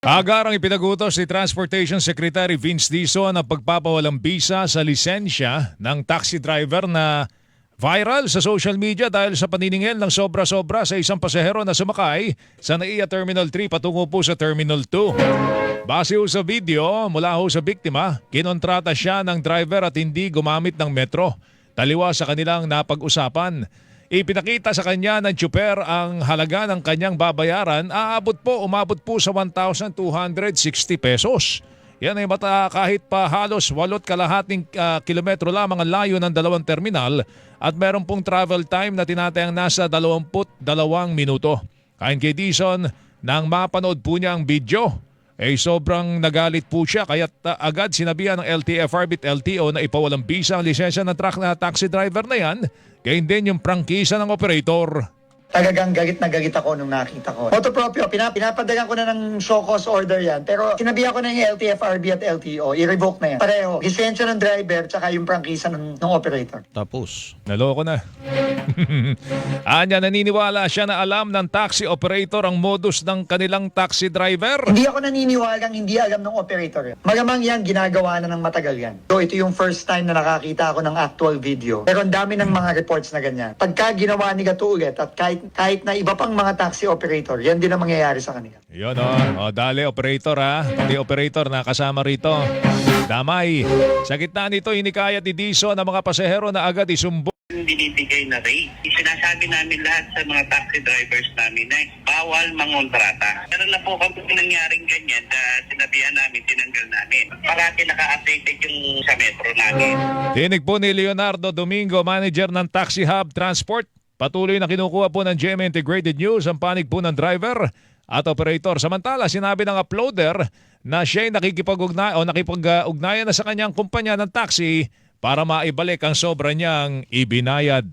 Agarang ipinagutos ni Transportation Secretary Vince Dizon ang pagpapawalang bisa sa lisensya ng taxi driver na viral sa social media dahil sa paniningil ng sobra-sobra sa isang pasahero na sumakay sa NAIA Terminal 3 patungo po sa Terminal 2. Base ho sa video mula ho sa biktima, kinontrata siya ng driver at hindi gumamit ng metro. Taliwa sa kanilang napag-usapan. Ipinakita sa kanya ng tsuper ang halaga ng kanyang babayaran, aabot po, umabot po sa 1,260 pesos. Yan ay mata kahit pa halos walot kalahating ah, kilometro lamang ang layo ng dalawang terminal at meron pong travel time na tinatayang nasa 22 minuto. Kain kay Dison, nang mapanood po niya ang video, eh sobrang nagalit po siya kaya agad sinabihan ng LTFRB at LTO na ipawalang bisa ang lisensya ng truck na taxi driver na yan, gayon din yung prangkisa ng operator. Talagang galit na galit ako nung nakita ko. Auto proprio, pinap pinapadagan ko na ng show cause order yan. Pero sinabihan ko na yung LTFRB at LTO, i-revoke na yan. Pareho, lisensya ng driver tsaka yung prangkisa ng, ng operator. Tapos, Naloko na. Anya naniniwala siya na alam ng taxi operator ang modus ng kanilang taxi driver. Hindi ako naniniwalang hindi alam ng operator yan. Malamang yan, ginagawa na ng matagal yan. So ito yung first time na nakakita ako ng actual video. Pero ang dami ng mga reports na ganyan. Pagka ginawa ni Gato ulit at kahit, kahit na iba pang mga taxi operator, yan din ang mangyayari sa kanila. Yun o. O, dali operator ha. Pati operator na kasama rito. Damay. Sa gitna nito, hinikayat ni Dison ang mga pasahero na agad isumbo binibigay na rate. Sinasabi namin lahat sa mga taxi drivers namin na bawal mangontrata. Meron na po kami nangyaring ganyan na sinabihan namin, tinanggal namin. Parati naka-updated yung sa metro namin. Tinig po ni Leonardo Domingo, manager ng Taxi Hub Transport. Patuloy na kinukuha po ng GMA Integrated News ang panig po ng driver at operator. Samantala, sinabi ng uploader na siya'y nakikipag-ugnay o nakipag-ugnayan na sa kanyang kumpanya ng taxi para maibalik ang sobra niyang ibinayad.